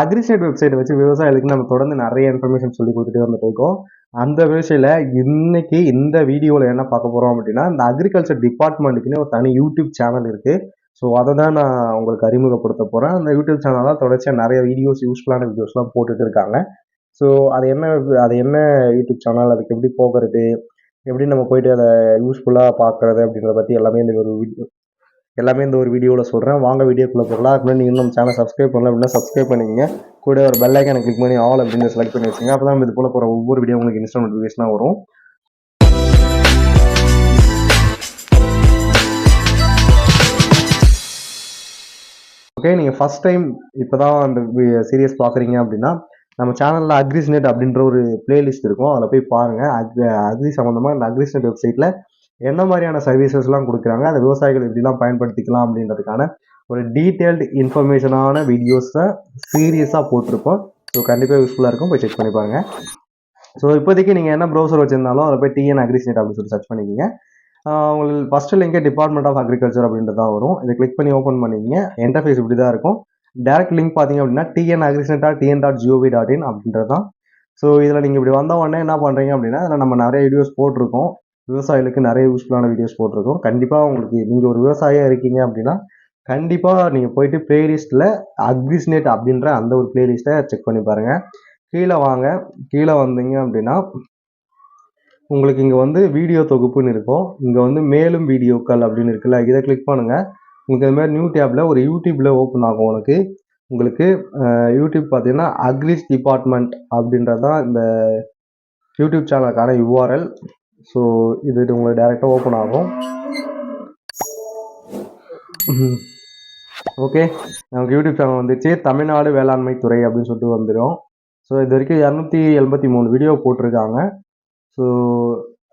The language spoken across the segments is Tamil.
அக்ரிசைட் வெப்சைட் வச்சு விவசாயிகளுக்கு நம்ம தொடர்ந்து நிறைய இன்ஃபர்மேஷன் சொல்லி கொடுத்துட்டு வந்துட்டு இருக்கோம். அந்த விஷயத்தில் இன்னைக்கு இந்த வீடியோவில் என்ன பார்க்க போகிறோம் அப்படின்னா இந்த அக்ரிகல்ச்சர் டிபார்ட்மெண்ட்டுக்குன்னு ஒரு தனி யூடியூப் சேனல் இருக்குது ஸோ அதை தான் நான் உங்களுக்கு அறிமுகப்படுத்த போகிறேன் அந்த யூடியூப் சேனலில் தொடர்ச்சியாக நிறைய வீடியோஸ் யூஸ்ஃபுல்லான வீடியோஸ்லாம் போட்டுட்டு இருக்காங்க. ஸோ அது என்ன அது என்ன யூடியூப் சேனல் அதுக்கு எப்படி போகிறது எப்படி நம்ம போயிட்டு அதை யூஸ்ஃபுல்லாக பார்க்குறது அப்படின்றத பற்றி எல்லாமே இந்த ஒரு வீடியோ எல்லாமே இந்த ஒரு வீடியோவில் சொல்கிறேன் வாங்க வீடியோக்குள்ளே போகலாம். அதுக்கு நீங்கள் நம்ம சேனல் சப்ஸ்கிரைப் பண்ணல அப்படின்னா சப்ஸ்கிரைப் பண்ணிக்கங்க. கூட ஒரு பெல் ஐக்கனை கிளிக் பண்ணி ஆல் அப்படின்னு செலக்ட் பண்ணி வச்சுங்க அப்போ தான் இது போல் போகிற ஒவ்வொரு வீடியோ உங்களுக்கு இன்ஸ்டால் நோட்டிஃபிகேஷனாக வரும். ஓகே நீங்கள் ஃபஸ்ட் டைம் இப்போ தான் அந்த சீரியஸ் பார்க்குறீங்க அப்படின்னா நம்ம சேனலில் அக்ரிஸ்நெட் அப்படின்ற ஒரு பிளேலிஸ்ட் இருக்கும். அதில் போய் பாருங்கள் அக்ரி அக்ரி சம்மந்தமாக இந்த அக்ரிஸ்நெட் வெப்சைட்டில் என்ன மாதிரியான சர்வீசஸ்லாம் கொடுக்குறாங்க? அந்த விவசாயிகள் எப்படிலாம் பயன்படுத்திக்கலாம் அப்படின்றதுக்கான ஒரு டீட்டெயில்டு இன்ஃபர்மேஷனான வீடியோஸை சீரியஸாக போட்டிருப்போம். ஸோ கண்டிப்பாக யூஸ்ஃபுல்லாக இருக்கும். போய் செக் பண்ணி பாருங்கள் ஸோ இப்போதைக்கு நீங்கள் என்ன ப்ரௌசர் வச்சிருந்தாலும் அதில் போய் டிஎன் அக்ரிஸ்நெட் அப்படின்னு சொல்லி சர்ச் பண்ணிக்கிங்க. உங்களுக்கு ஃபஸ்ட்டு லிங்கே டிபார்ட்மெண்ட் ஆஃப் அக்ரிகல்ச்சர் அப்படின்றது தான் வரும். இதை கிளிக் பண்ணி ஓப்பன் பண்ணிக்கிங்க. இன்டர்ஃபேஸ் இப்படி தான் இருக்கும். டேரக்ட் லிங்க் பார்த்தீங்க அப்படின்னா TN agrisnet dot TN dot gov dot in அப்படின்றது தான். ஸோ இதில் நீங்கள் இப்படி வந்த உடனே என்ன பண்ணுறீங்க அப்படின்னா அதில் நம்ம நிறைய வீடியோஸ் போட்டிருக்கோம். விவசாயிகளுக்கு நிறைய யூஸ்ஃபுல்லான வீடியோஸ் போட்டிருக்கோம். கண்டிப்பாக உங்களுக்கு நீங்கள் ஒரு விவசாயியாக இருக்கீங்க அப்படின்னா கண்டிப்பாக நீங்கள் போயிட்டு பிளேலிஸ்ட்டில் அக்ரிஸ்னேட் அப்படின்ற அந்த ஒரு பிளேலிஸ்ட்டை செக் பண்ணி பாருங்கள் கீழே வாங்க. கீழே வந்தீங்க அப்படின்னா உங்களுக்கு இங்கே வந்து வீடியோ தொகுப்புன்னு இருக்கும். இங்கே வந்து மேலும் வீடியோக்கள் அப்படின்னு இருக்குல்ல இதை கிளிக் பண்ணுங்கள் உங்களுக்கு இது மாதிரி நியூ டேப்பில் ஒரு யூடியூப்பில் ஓப்பன் ஆகும் உனக்கு. உங்களுக்கு யூடியூப் பார்த்தீங்கன்னா அக்ரிஸ் டிபார்ட்மெண்ட் அப்படின்றது தான் இந்த யூடியூப் சேனலுக்கான யூஆர்எல் ஸோ இது உங்களுக்கு டேரெக்டாக ஓப்பன் ஆகும். ஓகே நமக்கு யூடியூப் சேனல் வந்துச்சு. தமிழ்நாடு வேளாண்மை துறை அப்படின்னு சொல்லிட்டு வந்துடும் ஸோ இது வரைக்கும் இரநூத்தி எண்பத்தி மூணு வீடியோ போட்டிருக்காங்க. ஸோ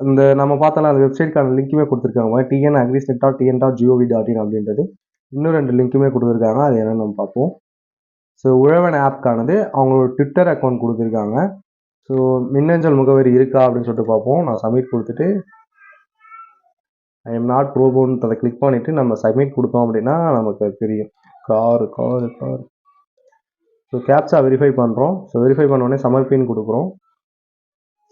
இந்த நம்ம பார்த்தோம்னா அந்த வெப்சைட்க்கான லிங்க்குமே கொடுத்துருக்காங்க. TN agrisnet dot TN dot gov dot in அப்படின்றது. இன்னும் ரெண்டு லிங்க்குமே கொடுத்துருக்காங்க. அது என்னென்னு நம்ம பார்ப்போம். ஸோ உழவன் ஆப்க்கானது அவங்களோட ட்விட்டர் அக்கௌண்ட் கொடுத்துருக்காங்க. ஸோ மின்னஞ்சல் முகவரி இருக்கா அப்படின்னு சொல்லிட்டு பார்ப்போம். நான் சப்மிட் கொடுத்துட்டு ஐ எம் நாட் ப்ரோபோன்னு அதை கிளிக் பண்ணிவிட்டு நம்ம சப்மிட் கொடுத்தோம் அப்படின்னா நமக்கு தெரியும். Car car car so captcha verify பண்ணுறோம் ஸோ வெரிஃபை உடனே சமர்ப்பின்னு கொடுக்குறோம்.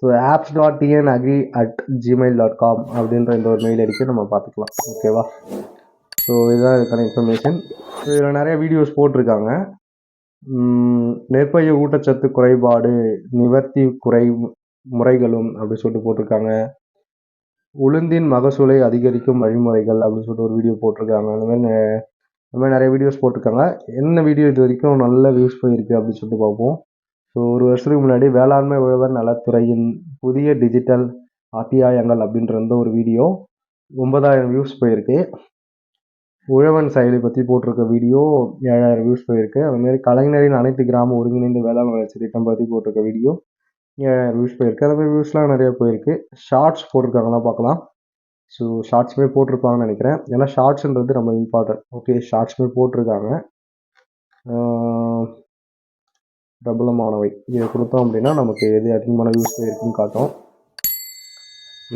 So apps dot TN agri at Gmail dot com அப்படின்ற இந்த ஒரு மெயில் அடிக்க நம்ம பார்த்துக்கலாம். ஓகேவா ஸோ இதுதான் இதுக்கான இன்ஃபர்மேஷன் ஸோ இதில் நிறைய வீடியோஸ் போட்டிருக்காங்க. நெற்பயிர் ஊட்டச்சத்து குறைபாடு நிவர்த்தி குறை முறைகளும் அப்படின்னு சொல்லிட்டு போட்டிருக்காங்க. உளுந்தின் மகசூலை அதிகரிக்கும் வழிமுறைகள் அப்படின்னு சொல்லிட்டு ஒரு வீடியோ போட்டிருக்காங்க. அந்த மாதிரி அந்த மாதிரி நிறைய வீடியோஸ் போட்டிருக்காங்க. என்ன வீடியோ இது வரைக்கும் நல்ல வியூஸ் போயிருக்கு அப்படின்னு சொல்லிட்டு பார்ப்போம். ஸோ ஒரு வருஷத்துக்கு முன்னாடி வேளாண்மை உழவர் நலத்துறையின் புதிய டிஜிட்டல் அத்தியாயங்கள் அப்படின்ற ஒரு வீடியோ ஒன்பதாயிரம் வியூஸ் போயிருக்கு. உழவன் செயலி பற்றி போட்டிருக்க வீடியோ ஏழாயிரம் வியூஸ் போயிருக்கு. அதுமாரி கலைஞரின் அனைத்து கிராம ஒருங்கிணைந்த வேளாண் வளர்ச்சி திட்டம் பற்றி போட்டிருக்க வீடியோ ஏழாயிரம் வியூஸ் போயிருக்கு. அந்த மாதிரி வியூஸ்லாம் நிறைய போயிருக்கு. ஷார்ட்ஸ் போட்டிருக்காங்களா பார்க்கலாம். ஸோ ஷார்ட்ஸுமே போட்டிருப்பாங்கன்னு நினைக்கிறேன். ஏன்னா ஷார்ட்ஸ்ன்றது ரொம்ப இம்பார்ட்டன்ட் ஓகே ஷார்ட்ஸுமே போட்டிருக்காங்க. பிரபலமானவை. இதை கொடுத்தோம் அப்படின்னா நமக்கு எது அதிகமான வியூஸ் போயிருக்குன்னு காட்டும்.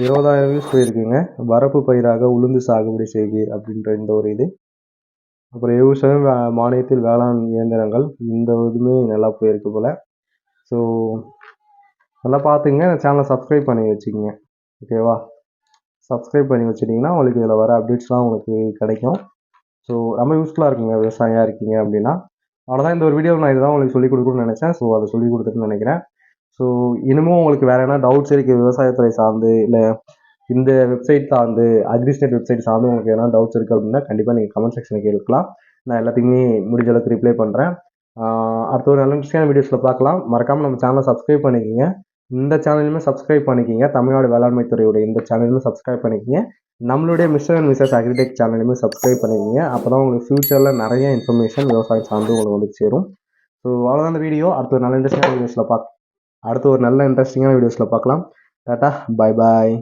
இருபதாயிரம் வியூஸ் போயிருக்குங்க. வரப்பு பயிராக உளுந்து சாகுபடி செய்வீர் அப்படின்ற இந்த ஒரு இது. அப்புறம் விவசாயம் மானியத்தில் வேளாண் இயந்திரங்கள் இந்த இதுவுமே நல்லா போயிருக்கு போல். ஸோ நல்லா பார்த்துங்க சேனலை சப்ஸ்கிரைப் பண்ணி வச்சுக்கோங்க. ஓகேவா சப்ஸ்கிரைப் பண்ணி வச்சுட்டிங்கன்னா உங்களுக்கு இதில் வர அப்டேட்ஸ்லாம் உங்களுக்கு கிடைக்கும். ஸோ ரொம்ப யூஸ்ஃபுல்லாக இருக்குங்க. விவசாயியாக இருக்கீங்க அப்படின்னா. அவ்வளோதான் இந்த ஒரு வீடியோ நான் இதுதான் உங்களுக்கு சொல்லிக் கொடுக்கணும்னு நினச்சேன். ஸோ அதை சொல்லிக் கொடுத்துட்டுன்னு நினைக்கிறேன். ஸோ இன்னமும் உங்களுக்கு வேறு என்ன டவுட்ஸ் இருக்குது விவசாயத்துறை சார்ந்து இல்லை இந்த வெப்சைட் சார்ந்து அக்ரிஸ்டேட் வெப்சைட் சார்ந்து உங்களுக்கு எதனா டவுட்ஸ் இருக்குது அப்படின்னா கண்டிப்பாக நீங்கள் கமெண்ட் செக்ஷனில் கேட்கலாம் நான் எல்லாத்தையுமே முடிஞ்ச அளவுக்கு ரிப்ளை பண்ணுறேன் அடுத்த ஒரு நல்ல இன்ட்ரெஸ்டான வீடியோஸில் பார்க்கலாம். மறக்காமல் நம்ம சேனலை சப்ஸ்கிரைப் பண்ணிக்கோங்க. இந்த சேனலுமே சப்ஸ்கிரைப் பண்ணிக்கிங்க. தமிழ்நாடு வேளாண்மை துறையோட இந்த சேனலுமே சப்ஸ்கிரைப் பண்ணிக்கிங்க. நம்மளுடைய மிஸ்டர் அண்ட் மிஸ்ஸஸ் அக்ரிடெக் சேனலுமே சப்ஸ்கிரைப் பண்ணிக்கிங்க. அப்போ தான் உங்களுக்கு ஃப்யூச்சரில் நிறைய இன்ஃபர்மேஷன் விவசாயம் சார்ந்து உங்களுக்கு வந்து சேரும். ஸோ அவ்வளோதான் அந்த வீடியோ அடுத்த ஒரு நல்ல இன்ட்ரெஸ்டான வீடியோஸில் பார்க்க அடுத்த ஒரு நல்ல இன்ட்ரெஸ்டிங்கான வீடியோஸில் பார்க்கலாம். Tata bye bye